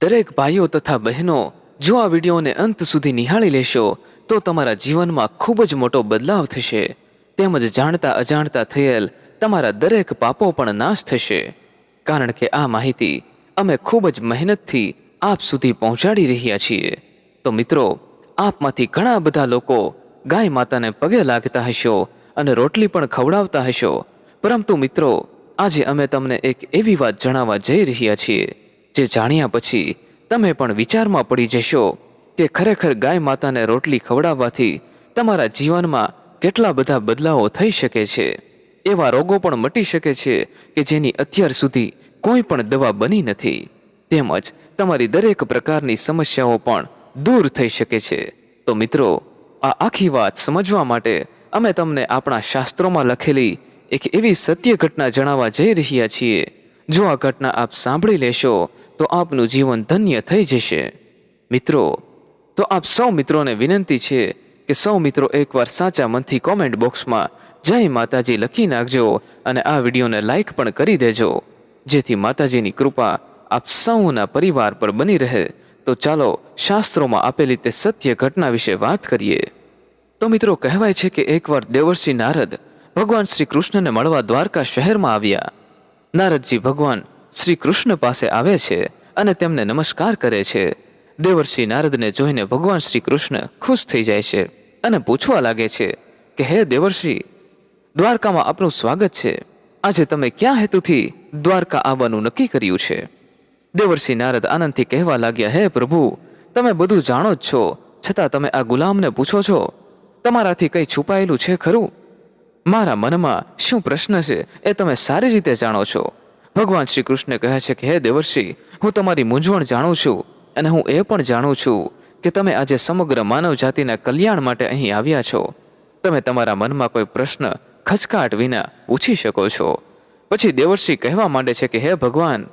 દરેક ભાઈઓ તથા બહેનો જો આ વિડીયોને અંત સુધી નિહાળી લેશો, તો તમારા જીવનમાં ખૂબ જ મોટો બદલાવ થશે. તેમજ જાણતા અજાણતા થયેલ તમારા દરેક પાપો પણ નાશ થશે. કારણ કે આ માહિતી અમે ખૂબ જ મહેનતથી આપ સુધી પહોંચાડી રહ્યા છીએ. તો મિત્રો, આપમાંથી ઘણા બધા લોકો ગાય માતાને પગે લાગતા હશો અને રોટલી પણ ખવડાવતા હશો. પરંતુ મિત્રો, આજે અમે તમને એક એવી વાત જણાવવા જઈ રહ્યા છીએ. જે જાણ્યા પછી તમે પણ વિચારમાં પડી જશો કે ખરેખર ગાય માતાને રોટલી ખવડાવવાથી તમારા જીવનમાં કેટલા બધા બદલાવો થઈ શકે છે. એવા રોગો પણ મટી શકે છે કે જેની અત્યાર સુધી કોઈ પણ દવા બની નથી. તેમજ તમારી દરેક પ્રકારની સમસ્યાઓ પણ દૂર થઈ શકે છે. તો મિત્રો, આ આખી વાત સમજવા માટે અમે તમને આપણા શાસ્ત્રોમાં લખેલી એક એવી સત્ય ઘટના જણાવવા જઈ રહ્યા છીએ. જો આ ઘટના આપ સાંભળી લેશો તો આપનું જીવન ધન્ય થઈ જશે. મિત્રો, તો આપ સૌ મિત્રોને વિનંતી છે કે સૌ મિત્રો એકવાર સાચા મનથી કોમેન્ટ બોક્સમાં જય માતાજી લખી નાખજો અને આ વિડીયોને લાઇક પણ કરી દેજો. જેથી માતાજીની કૃપા આપ સૌના પરિવાર પર બની રહે. તો ચાલો શાસ્ત્રોમાં આપેલી તે સત્ય ઘટના વિશે વાત કરીએ. તો મિત્રો, કહેવાય છે કે એકવાર દેવર્ષિ નારદ ભગવાન શ્રી કૃષ્ણને મળવા દ્વારકા શહેરમાં આવ્યા. નારદજી ભગવાન શ્રી કૃષ્ણ પાસે આવે છે અને તેમને નમસ્કાર કરે છે. દેવર્ષિ નારદને જોઈને ભગવાન શ્રી કૃષ્ણ ખુશ થઈ જાય છે અને પૂછવા લાગે છે કે, હે દેવર્ષિ, દ્વારકામાં આપનું સ્વાગત છે. આજે તમે ક્યાં હેતુથી દ્વારકા આવવાનું નક્કી કર્યું છે? દેવર્ષિ નારદ આનંદથી કહેવા લાગ્યા, હે પ્રભુ, તમે બધું જાણો જ છો. છતાં તમે આ ગુલામને પૂછો છો. તમારાથી કંઈ છુપાયેલું છે ખરું? મારા મનમાં શું પ્રશ્ન છે એ તમે સારી રીતે જાણો છો. ભગવાન શ્રી કૃષ્ણ કહે છે કે, હે દેવર્ષિ, હું તમારી મૂંઝવણ જાણું છું અને હું એ પણ જાણું છું કે તમે આજે સમગ્ર માનવ જાતિના કલ્યાણ માટે અહીં આવ્યા છો. તમે તમારા મનમાં કોઈ પ્રશ્ન, ખચકાટ વિના પૂછી શકો છો. પછી દેવર્ષિ કહેવા માંડે છે કે, હે ભગવાન,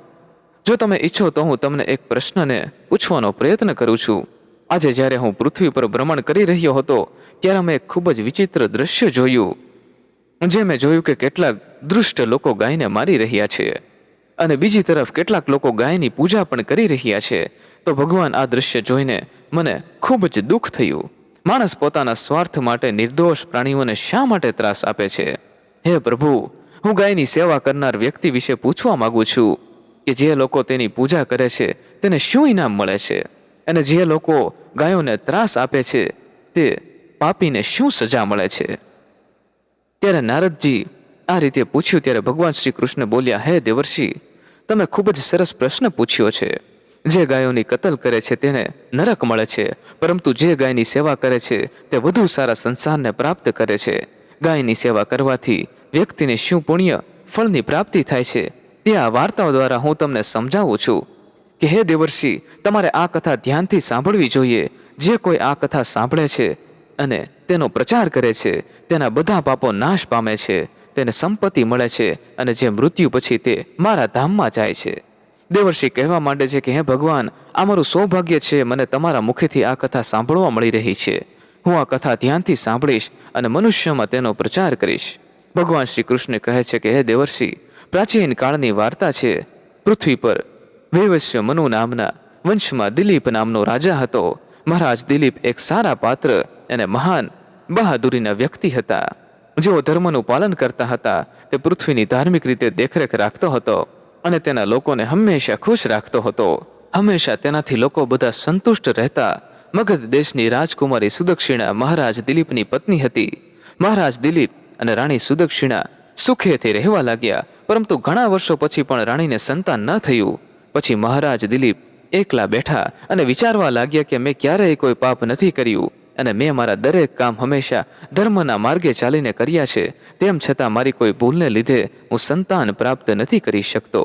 જો તમે ઈચ્છો તો હું તમને એક પ્રશ્નને પૂછવાનો પ્રયત્ન કરું છું. આજે જ્યારે હું પૃથ્વી પર ભ્રમણ કરી રહ્યો હતો, ત્યારે મેં એક ખૂબ જ વિચિત્ર દ્રશ્ય જોયું, જે મેં જોયું કે કેટલાક દુષ્ટ લોકો ગાયને મારી રહ્યા છે. અને બીજી તરફ કેટલાક લોકો ગાયની પૂજા પણ કરી રહ્યા છે, તો ભગવાન આ દ્રશ્ય જોઈને મને ખૂબ જ દુઃખ થયું. માણસ પોતાના સ્વાર્થ માટે નિર્દોષ પ્રાણીઓને શા માટે ત્રાસ આપે છે? હે પ્રભુ, હું ગાયની સેવા કરનાર વ્યક્તિ વિશે પૂછવા માંગુ છું કે જે લોકો તેની પૂજા કરે છે, તેને શું ઇનામ મળે છે? અને જે લોકો ગાયોને ત્રાસ આપે છે, તે પાપીને શું સજા મળે છે? ત્યારે નારદજી આ રીતે પૂછ્યું, ત્યારે ભગવાન શ્રી કૃષ્ણ બોલ્યા, હે દેવર્ષિ તમે ખૂબ જ સરસ પ્રશ્ન પૂછ્યો છે. જે ગાયોની કતલ કરે છે તેને નરક મળે છે. પરંતુ જે ગાયની સેવા કરે છે તે વધુ સારા સંસારને પ્રાપ્ત કરે છે. ગાયની સેવા કરવાથી વ્યક્તિને શું પુણ્ય, ફળની પ્રાપ્તિ થાય છે? તે આ વાર્તાઓ દ્વારા હું તમને સમજાવું છું. કે હે દેવર્ષિ, તમારે આ કથા ધ્યાનથી સાંભળવી જોઈએ. જે કોઈ આ કથા સાંભળે છે અને તેનો પ્રચાર કરે છે, તેના બધા પાપો નાશ પામે છે. તેને સંપત્તિ મળે છે અને જે મૃત્યુ પછી તે મારા ધામમાં જાય છે. દેવર્ષિ કહેવા માંડે છે કે, હે ભગવાન, આ મારું સૌભાગ્ય છે, મને તમારા મુખેથી આ કથા સાંભળવા મળી રહી છે. હું આ કથા ધ્યાનથી સાંભળીશ અને મનુષ્યમાં તેનો પ્રચાર કરીશ. ભગવાન શ્રી કૃષ્ણ કહે છે કે, હે દેવર્ષિ, પ્રાચીન કાળની વાર્તા છે. પૃથ્વી પર વૈવસ્ય મનુ નામના વંશમાં દિલીપ નામનો રાજા હતો. મહારાજ દિલીપ એક સારા પાત્ર અને મહાન બહાદુરીના વ્યક્તિ હતા. જેઓ ધર્મનું પાલન કરતા હતા, તે પૃથ્વીની ધાર્મિક રીતે દેખરેખ રાખતો હતો અને તેના લોકોને હંમેશા ખુશ રાખતો હતો. હંમેશા તેનાથી લોકો બધા સંતુષ્ટ રહેતા. મગધ દેશની રાજકુમારી સુદક્ષિણા મહારાજ દિલીપની પત્ની હતી. મહારાજ દિલીપ અને રાણી સુદક્ષિણા સુખેથી રહેવા લાગ્યા, પરંતુ ઘણા વર્ષો પછી પણ રાણીને સંતાન ન થયું. પછી મહારાજ દિલીપ એકલા બેઠા અને વિચારવા લાગ્યા કે મેં ક્યારેય કોઈ પાપ નથી કર્યું. અને મેં મારા દરેક કામ હંમેશા ધર્મના માર્ગે ચાલીને કર્યા છે. તેમ છતાં મારી કોઈ ભૂલને લીધે હું સંતાન પ્રાપ્ત નથી કરી શકતો.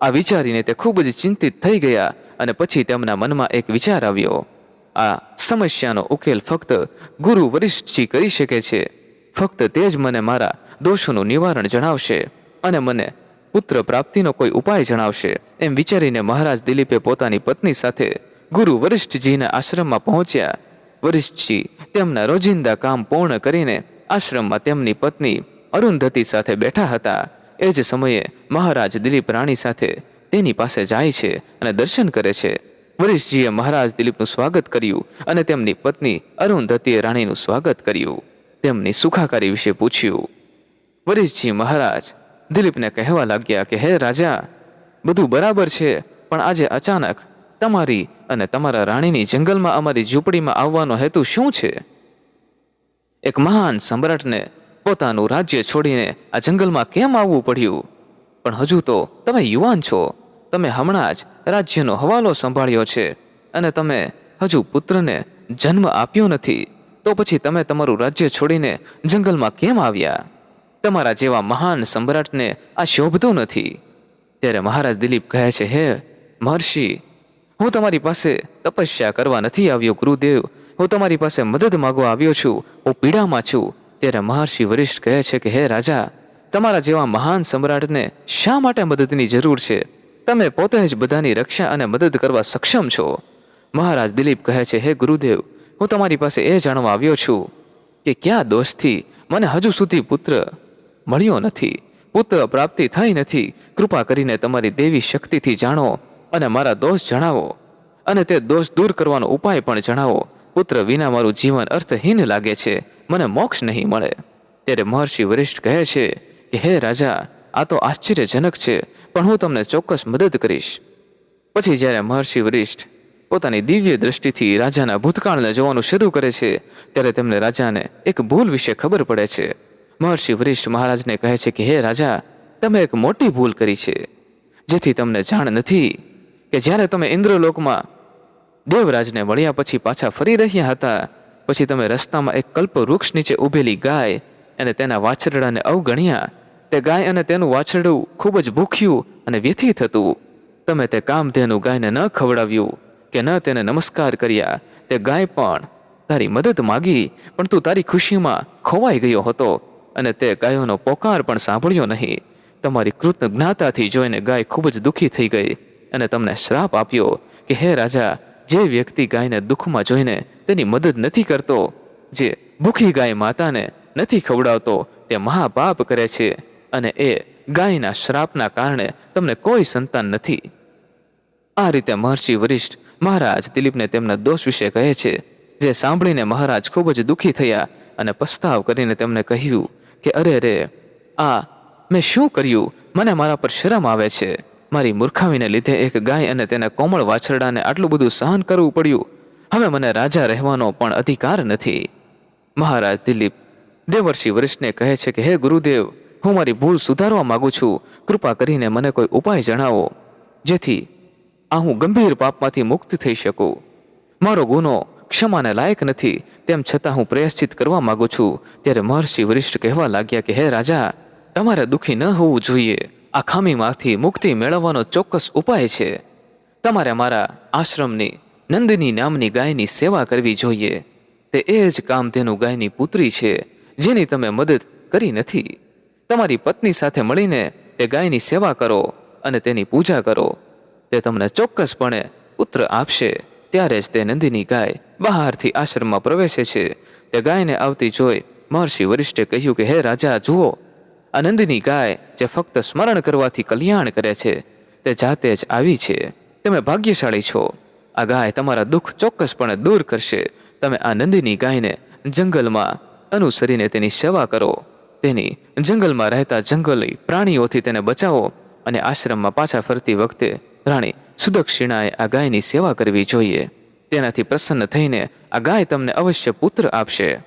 આ વિચારીને તે ખૂબ જ ચિંતિત થઈ ગયા અને પછી તેમના મનમાં એક વિચાર આવ્યો. આ સમસ્યાનો ઉકેલ ફક્ત ગુરુ વરિષ્ઠજી કરી શકે છે. ફક્ત તે જ મને મારા દોષોનું નિવારણ જણાવશે અને મને પુત્ર પ્રાપ્તિનો કોઈ ઉપાય જણાવશે, એમ વિચારીને મહારાજ દિલીપે પોતાની પત્ની સાથે ગુરુ વરિષ્ઠજીના આશ્રમમાં પહોંચ્યા વરિષ્ઠજી, તેમના રોજિંદા કામ પૂર્ણ કરીને આશ્રમમાં તેમની પત્ની અરુંધતી સાથે બેઠા હતા. એ જ સમયે મહારાજ દિલીપ રાણી સાથે તેની પાસે જાય છે અને દર્શન કરે છે. વરિષ્ઠજીએ મહારાજ દિલીપનું સ્વાગત કર્યું અને તેમની પત્ની અરુંધતીએ રાણીનું સ્વાગત કર્યું. તેમની સુખાકારી વિશે પૂછ્યું. વરિષ્ઠજી મહારાજ, દિલીપને કહેવા લાગ્યા કે, હે રાજા, બધું બરાબર છે, પણ આજે અચાનક તમારી અને તમારા રાણીની જંગલમાં અમારી ઝૂંપડીમાં આવવાનો હેતુ શું છે? એક મહાન સમ્રાટને પોતાનું રાજ્ય છોડીને આ જંગલમાં કેમ આવવું પડ્યું? પણ હજુ તો તમે યુવાન છો. તમે હમણાં જ રાજ્યનો હવાલો સંભાળ્યો છે અને તમે હજુ પુત્રને જન્મ આપ્યો નથી. તો પછી તમે તમારું રાજ્ય છોડીને જંગલમાં કેમ આવ્યા? તમારા જેવા મહાન સમ્રાટને આ શોભતું નથી. ત્યારે મહારાજ દિલીપ કહે છે, હે મહર્ષિ હું તમારી પાસે તપસ્યા કરવા નથી આવ્યો, ગુરુદેવ. હું તમારી પાસે મદદ માગવા આવ્યો છું. હું પીડામાં છું. ત્યારે મહર્ષિ વરિષ્ઠ કહે છે કે, હે રાજા, તમારા જેવા મહાન સમ્રાટને શા માટે મદદની જરૂર છે? તમે પોતે જ બધાની રક્ષા અને મદદ કરવા સક્ષમ છો. મહારાજ દિલીપ કહે છે, હે ગુરુદેવ, હું તમારી પાસે એ જાણવા આવ્યો છું કે ક્યાં દોષથી મને હજુ સુધી પુત્ર મળ્યો નથી. પુત્ર પ્રાપ્તિ થઈ નથી. કૃપા કરીને તમારી દેવી શક્તિથી જાણો અને મારા દોષ જણાવો. અને તે દોષ દૂર કરવાનો ઉપાય પણ જણાવો. પુત્ર વિના મારું જીવન અર્થહીન લાગે છે. મને મોક્ષ નહીં મળે. ત્યારે મહર્ષિ વરિષ્ઠ કહે છે કે, હે રાજા, આ તો આશ્ચર્યજનક છે, પણ હું તમને ચોક્કસ મદદ કરીશ. પછી જ્યારે મહર્ષિ વરિષ્ઠ પોતાની દિવ્ય દ્રષ્ટિથી રાજાના ભૂતકાળને જોવાનું શરૂ કરે છે, ત્યારે તેમને રાજાને એક ભૂલ વિશે ખબર પડે છે. મહર્ષિ વરિષ્ઠ મહારાજને કહે છે કે, હે રાજા, તમે એક મોટી ભૂલ કરી છે, જેથી તમને જાણ નથી. કે જ્યારે તમે ઇન્દ્રલોકમાં દેવરાજને મળ્યા પછી પાછા ફરી રહ્યા હતા, પછી તમે રસ્તામાં એક કલ્પ વૃક્ષ નીચે ઊભેલી ગાય અને તેના વાછરડાને અવગણ્યા. તે ગાય અને તેનું વાછરડું ખૂબ જ ભૂખ્યું અને વ્યથિત હતું. તમે તે કામધેનું ગાયને ન ખવડાવ્યું કે ન તેને નમસ્કાર કર્યા. તે ગાય પણ તારી મદદ માગી, પણ તું તારી ખુશીમાં ખોવાઈ ગયો હતો અને તે ગાયોનો પોકાર પણ સાંભળ્યો નહીં. તમારી કૃતજ્ઞાતાથી જોઈને ગાય ખૂબ જ દુઃખી થઈ ગઈ. અને તમને શ્રાપ આપ્યો કે હે રાજા, જે વ્યક્તિ ગાયને દુઃખમાં જોઈને તેની મદદ નથી કરતો, જે ભૂખી ગાય માતાને નથી ખવડાવતો, તે મહાપાપ કરે છે અને એ ગાયના શ્રાપના કારણે તમને કોઈ સંતાન નથી. આ રીતે મહર્ષિ વરિષ્ઠ મહારાજ દિલીપને તેમના દોષ વિશે કહે છે, જે સાંભળીને મહારાજ ખૂબ જ દુઃખી થયા અને પસ્તાવ કરીને તેમને કહ્યું કે અરે રે, આ મેં શું કર્યું? મને મારા પર શરમ આવે છે. મારી મૂર્ખાવીને લીધે એક ગાય અને તેના કોમળ વાછરડાને આટલું બધું સહન કરવું પડ્યું. હવે મને રાજા રહેવાનો પણ અધિકાર નથી. મહારાજ દિલીપ, દેવર્ષિ વરિષ્ઠને કહે છે કે, હે ગુરુદેવ, હું મારી ભૂલ સુધારવા માંગુ છું. કૃપા કરીને મને કોઈ ઉપાય જણાવો, જેથી આ હું ગંભીર પાપમાંથી મુક્ત થઈ શકું. મારો ગુનો ક્ષમાને લાયક નથી. તેમ છતાં હું પ્રયશ્ચિત કરવા માંગુ છું. ત્યારે મહર્ષિ વરિષ્ઠ કહેવા લાગ્યા કે, હે રાજા, તમારે દુઃખી ન હોવું જોઈએ. આ ખામીમાંથી મુક્તિ મેળવવાનો ચોક્કસ ઉપાય છે. તમારે મારા આશ્રમની, નંદની નામની ગાયની સેવા કરવી જોઈએ. તે એ જ કામ તેનું ગાયની પુત્રી છે, જેની તમે મદદ કરી નથી. તમારી પત્ની સાથે મળીને તે ગાયની સેવા કરો અને તેની પૂજા કરો. તે તમને ચોક્કસપણે પુત્ર આપશે. ત્યારે જ તે નંદીની ગાય બહારથી આશ્રમમાં પ્રવેશે છે. તે ગાયને આવતી જોઈ મહર્ષિ વરિષ્ઠે કહ્યું કે, હે રાજા, જુઓ, આ નંદિની ગાય જે ફક્ત સ્મરણ કરવાથી કલ્યાણ કરે છે, તે જાતે જ આવી છે. તમે ભાગ્યશાળી છો. આ ગાય તમારા દુઃખ ચોક્કસપણે દૂર કરશે. તમે આ નંદીની ગાયને જંગલમાં અનુસરીને તેની સેવા કરો. તેની જંગલમાં રહેતા જંગલી પ્રાણીઓથી તેને બચાવો અને આશ્રમમાં પાછા ફરતી વખતે રાણી સુદક્ષિણાએ આ ગાયની સેવા કરવી જોઈએ. તેનાથી પ્રસન્ન થઈને આ ગાય તમને અવશ્ય પુત્ર આપશે.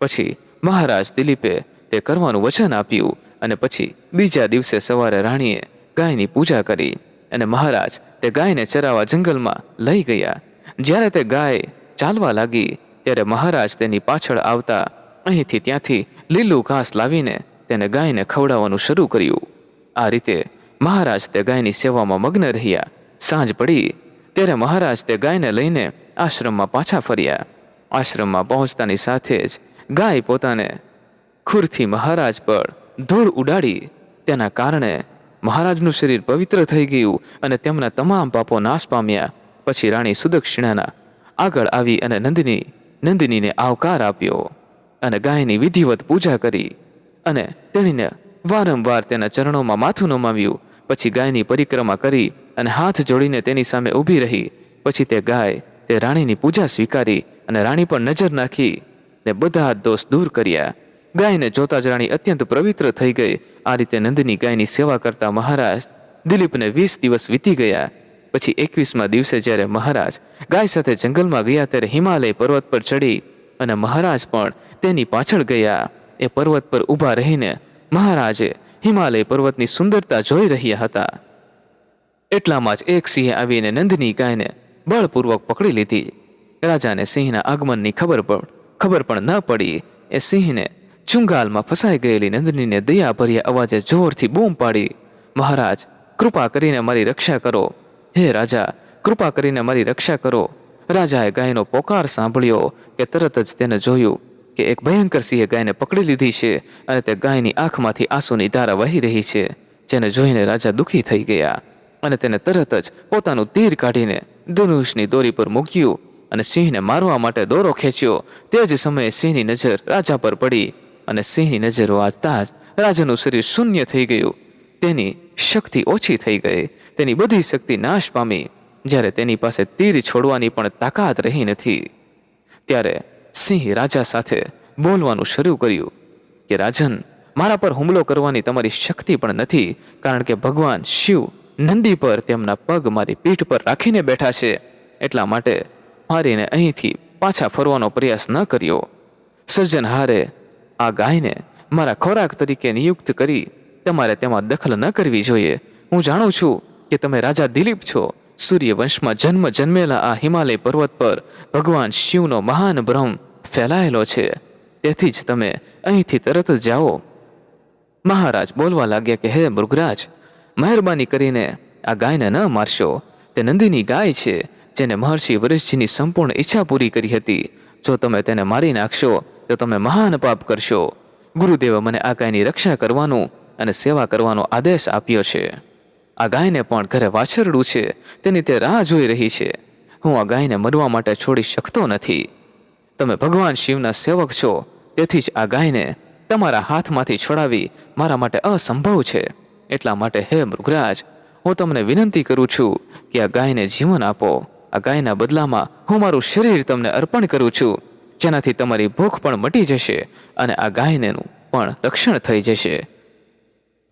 પછી મહારાજ દિલીપે તે કરવાનું વચન આપ્યું અને પછી બીજા દિવસે સવારે રાણીએ ગાયની પૂજા કરી અને મહારાજ તે ગાયને ચરાવવા જંગલમાં લઈ ગયા. જ્યારે તે ગાય ચાલવા લાગી, ત્યારે મહારાજ તેની પાછળ આવતા અહીંથી ત્યાંથી લીલું ઘાસ લાવીને તેને ગાયને ખવડાવવાનું શરૂ કર્યું. આ રીતે મહારાજ તે ગાયની સેવામાં મગ્ન રહ્યા. સાંજ પડી, ત્યારે મહારાજ તે ગાયને લઈને આશ્રમમાં પાછા ફર્યા. આશ્રમમાં પહોંચતાની સાથે જ ગાય પોતાને ખુરથી મહારાજ પર ધૂળ ઉડાડી તેના કારણે મહારાજનું શરીર પવિત્ર થઈ ગયું અને તેમના તમામ પાપો નાશ પામ્યા. પછી રાણી સુદક્ષિણાના આગળ આવી અને નંદિની, નંદિનીને આવકાર આપ્યો અને ગાયની વિધિવત પૂજા કરી અને તેણીને વારંવાર તેના ચરણોમાં માથું નમાવ્યું. પછી ગાયની પરિક્રમા કરી અને હાથ જોડીને તેની સામે ઊભી રહી. પછી તે ગાય તે રાણીની પૂજા સ્વીકારી અને રાણી પર નજર નાખી ને બધા દોષ દૂર કર્યા. ગાયને જોતા જ રાણી અત્યંત પવિત્ર થઈ ગઈ. આ રીતે નંદની ગાયની સેવા કરતા મહારાજ દિલીપને વીસ દિવસ વીતી ગયા. પછી એકવીસમાં દિવસે જ્યારે મહારાજ ગાય સાથે જંગલમાં ગયા ત્યારે હિમાલય પર્વત પર ચડી અને મહારાજ પણ તેની પાછળ ગયા. એ પર્વત પર ઊભા રહીને મહારાજે હિમાલય પર્વતની સુંદરતા જોઈ રહ્યા હતા. એટલામાં જ એક સિંહે આવીને નંદની ગાયને બળપૂર્વક પકડી લીધી. રાજાને સિંહના આગમનની ખબર પણ ખબર પણ ન પડી. એ સિંહને ચુંગાલમાં ફસાઈ ગયેલી નંદનીને દયાભર્યા અવાજે જોરથી બૂમ પાડી, મહારાજ, કૃપા કરીને મારી રક્ષા કરો. હે રાજા, કૃપા કરીને મારી રક્ષા કરો. રાજાએ ગાયનો પોકાર સાંભળ્યો કે તરત જ તેને જોયું કે એક ભયંકર સિંહે ગાયને પકડી લીધી છે અને તે ગાયની આંખમાંથી આંસુની ધારા વહી રહી છે, જેને જોઈને રાજા દુઃખી થઈ ગયા અને તેને તરત જ પોતાનું તીર કાઢીને ધનુષની દોરી પર મૂક્યું અને સિંહને મારવા માટે દોરો ખેંચ્યો. તે જ સમયે સિંહની નજર રાજા પર પડી. અને સિંહની નજર વાંચતા જ રાજાનું શરીર શૂન્ય થઈ ગયું. તેની શક્તિ ઓછી થઈ ગઈ. તેની બધી શક્તિ નાશ પામી. જ્યારે તેની પાસે તીર છોડવાની પણ તાકાત રહી નથી. ત્યારે સિંહ રાજા સાથે બોલવાનું શરૂ કર્યું કે, રાજન, મારા પર હુમલો કરવાની તમારી શક્તિ પણ નથી, કારણ કે ભગવાન શિવ નંદી પર તેમના પગ મારી પીઠ પર રાખીને બેઠા છે. એટલા માટે મારીને અહીંથી પાછા ફરવાનો પ્રયાસ ન કર્યો. સર્જનહારે આ ગાયને મારા ખોરાક તરીકે નિયુક્ત કરી તમારે તેમાં દખલ ન કરવી જોઈએ. હું જાણું છું કે તમે રાજા દિલીપ છો. સૂર્યવંશમાં જન્મ જન્મેલા આ હિમાલય પર્વત પર ભગવાન શિવનો મહાન ભ્રમ ફેલાયેલો છે. તેથી જ તમે અહીંથી તરત જ જાઓ. મહારાજ બોલવા લાગ્યા કે, હે મૃગરાજ, મહેરબાની કરીને આ ગાયને ન મારશો. તે નંદીની ગાય છે, જેને મહર્ષિ વરિષ્ઠજીની સંપૂર્ણ ઈચ્છા પૂરી કરી હતી. જો તમે તેને મારી નાખશો તો તમે મહાન પાપ કરશો. ગુરુદેવે મને આ ગાયની રક્ષા કરવાનું અને સેવા કરવાનો આદેશ આપ્યો છે. આ ગાયને પણ ઘરે વાછરડું છે. તેની તે રાહ જોઈ રહી છે. હું આ ગાયને મરવા માટે છોડી શકતો નથી. તમે ભગવાન શિવના સેવક છો. તેથી જ આ ગાયને તમારા હાથમાંથી છોડાવી મારા માટે અસંભવ છે. એટલા માટે હે મૃગરાજ, હું તમને વિનંતી કરું છું કે આ ગાયને જીવન આપો. આ ગાયના બદલામાં હું મારું શરીર તમને અર્પણ કરું છું. જેનાથી તમારી ભૂખ પણ મટી જશે અને આ ગાયનેનું પણ રક્ષણ થઈ જશે.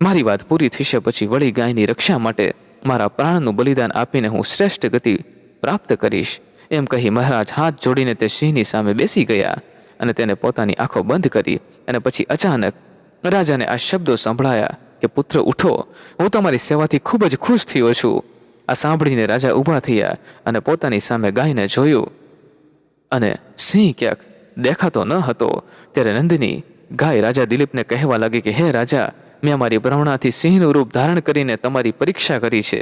મારી વાત પૂરી થશે પછી વળી ગાયની રક્ષા માટે મારા પ્રાણનું બલિદાન આપીને હું શ્રેષ્ઠ ગતિ પ્રાપ્ત કરીશ. એમ કહી મહારાજ હાથ જોડીને તે સિંહની સામે બેસી ગયા અને તેને પોતાની આંખો બંધ કરી અને પછી અચાનક રાજાને આ શબ્દો સંભળાયા કે, પુત્ર, ઉઠો. હું તમારી સેવાથી ખૂબ જ ખુશ થયો છું. આ સાંભળીને રાજા ઊભા થયા અને પોતાની સામે ગાયને જોયું. અને સિંહ ક્યાંક દેખાતો ન હતો, ત્યારે નંદિની ગાય રાજા દિલીપને કહેવા લાગી કે, હે રાજા, મેં અમારી ભ્રમણાથી સિંહનું રૂપ ધારણ કરીને તમારી પરીક્ષા કરી છે.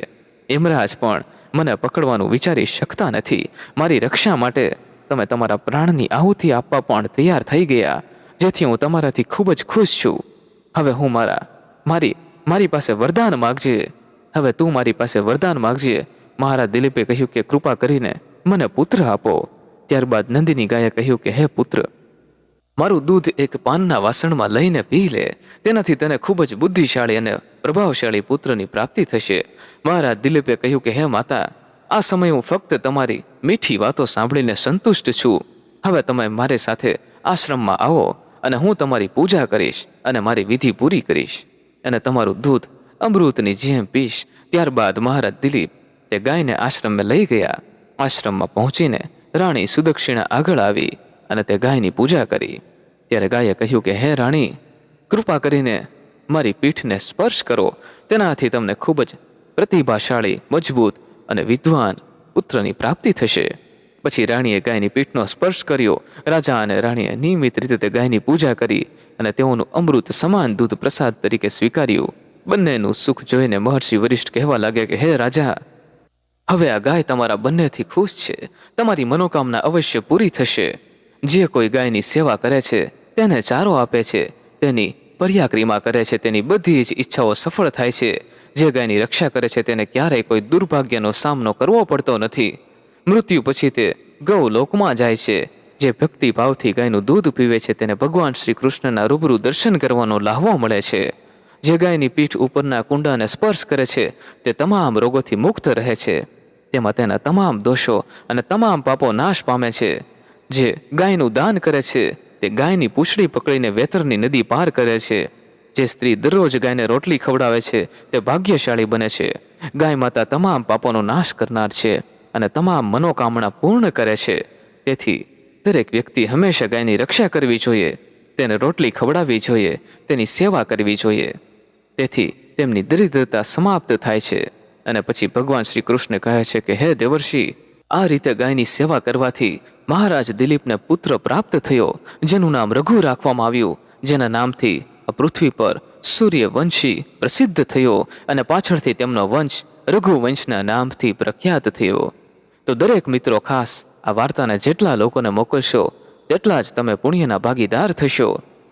યમરાજ પણ મને પકડવાનું વિચારી શકતા નથી. મારી રક્ષા માટે તમે તમારા પ્રાણની આહુતિ આપવા પણ તૈયાર થઈ ગયા, જેથી હું તમારાથી ખૂબ જ ખુશ છું. હવે હું મારા, મારી મારી પાસે વરદાન માગજે. હવે તું મારી પાસે વરદાન માગજે. મહારાજ દિલીપે કહ્યું કે, કૃપા કરીને મને પુત્ર આપો. ત્યારબાદ નંદિની ગાયે કહ્યું કે, હે પુત્ર, મારું દૂધ એક પાનના વાસણમાં લઈને પી લે. તેનાથી તને ખૂબ જ બુદ્ધિશાળી અને પ્રભાવશાળી પુત્રની પ્રાપ્તિ થશે. મહારાજ દિલીપે કહ્યું કે, હે માતા, આ સમયે હું ફક્ત તમારી મીઠી વાતો સાંભળીને સંતુષ્ટ છું. હવે તમે મારી સાથે આશ્રમમાં આવો અને હું તમારી પૂજા કરીશ અને મારી વિધિ પૂરી કરીશ અને તમારું દૂધ અમૃતની જેમ પીશ. ત્યારબાદ મહારાજ દિલીપ તે ગાયને આશ્રમે લઈ ગયા. આશ્રમમાં પહોંચીને રાણી સુદક્ષિણા આગળ આવી અને તે ગાયની પૂજા કરી. ત્યારે ગાયે કહ્યું કે, હે રાણી, કૃપા કરીને મારી પીઠને સ્પર્શ કરો. તેનાથી તમને ખૂબ જ પ્રતિભાશાળી, મજબૂત અને વિદ્વાન પુત્રની પ્રાપ્તિ થશે. પછી રાણીએ ગાયની પીઠનો સ્પર્શ કર્યો. રાજા અને રાણીએ નિયમિત રીતે તે ગાયની પૂજા કરી અને તેઓનું અમૃત સમાન દૂધ પ્રસાદ તરીકે સ્વીકાર્યું. બંનેનું સુખ જોઈને મહર્ષિ વરિષ્ઠ કહેવા લાગ્યા કે, હે રાજા હવે આ ગાય તમારા બંનેથી ખુશ છે. તમારી મનોકામના અવશ્ય પૂરી થશે. જે કોઈ ગાયની સેવા કરે છે, તેને ચારો આપે છે, તેની પર્યાક્રિમા કરે છે, તેની બધી જ ઈચ્છાઓ સફળ થાય છે. જે ગાયની રક્ષા કરે છે, તેને ક્યારેય કોઈ દુર્ભાગ્યનો સામનો કરવો પડતો નથી. મૃત્યુ પછી તે ગૌ લોકમાં જાય છે. જે ભક્તિભાવથી ગાયનું દૂધ પીવે છે, તેને ભગવાન શ્રી કૃષ્ણના રૂબરૂ દર્શન કરવાનો લાહવો મળે છે. જે ગાયની પીઠ ઉપરના કુંડાને સ્પર્શ કરે છે, તે તમામ રોગોથી મુક્ત રહે છે. તેમાં તેના તમામ દોષો અને તમામ પાપો નાશ પામે છે. જે ગાયનું દાન કરે છે, તે ગાયની પૂંછડી પકડીને વેતરની નદી પાર કરે છે. જે સ્ત્રી દરરોજ ગાયને રોટલી ખવડાવે છે, તે ભાગ્યશાળી બને છે. ગાય માતા તમામ પાપોનો નાશ કરનાર છે અને તમામ મનોકામના પૂર્ણ કરે છે. તેથી દરેક વ્યક્તિ હંમેશા ગાયની રક્ષા કરવી જોઈએ, તેને રોટલી ખવડાવવી જોઈએ, તેની સેવા કરવી જોઈએ. તેથી તેમની દરિદ્રતા સમાપ્ત થાય છે. અને પછી ભગવાન શ્રી કૃષ્ણ કહે છે કે, હે દેવર્ષિ, આ રીતે ગાયની સેવા કરવાથી મહારાજ દિલીપને પુત્ર પ્રાપ્ત થયો, જેનું નામ રઘુ રાખવામાં આવ્યું, જેના નામથી આ પૃથ્વી પર સૂર્યવંશી પ્રસિદ્ધ થયો અને પાછળથી તેમનો વંશ રઘુવંશના નામથી પ્રખ્યાત થયો. તો દરેક મિત્રો ખાસ આ વાર્તાને જેટલા લોકોને મોકલશો, તેટલા જ તમે પુણ્યના ભાગીદાર થશો.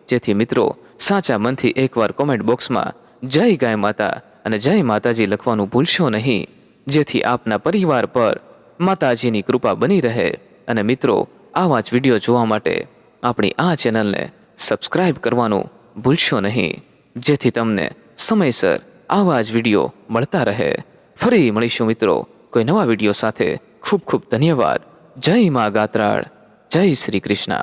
જેથી મિત્રો, સાચા મનથી એકવાર કોમેન્ટ બોક્સમાં જય ગાય માતા અને જય માતાજી લખવાનું ભૂલશો નહીં, જેથી આપના પરિવાર પર માતાજીની કૃપા બની રહે. અને મિત્રો, આવા જ વીડિયો જોવા માટે આપણી આ ચેનલને સબસ્ક્રાઇબ કરવાનું ભૂલશો નહીં, જેથી તમને સમયસર આવા જ વીડિયો મળતા રહે. ફરી મળીશું મિત્રો, કોઈ નવા વીડિયો સાથે. ખૂબ ખૂબ ધન્યવાદ. જય મા ગાત્રાળ. જય શ્રી કૃષ્ણ.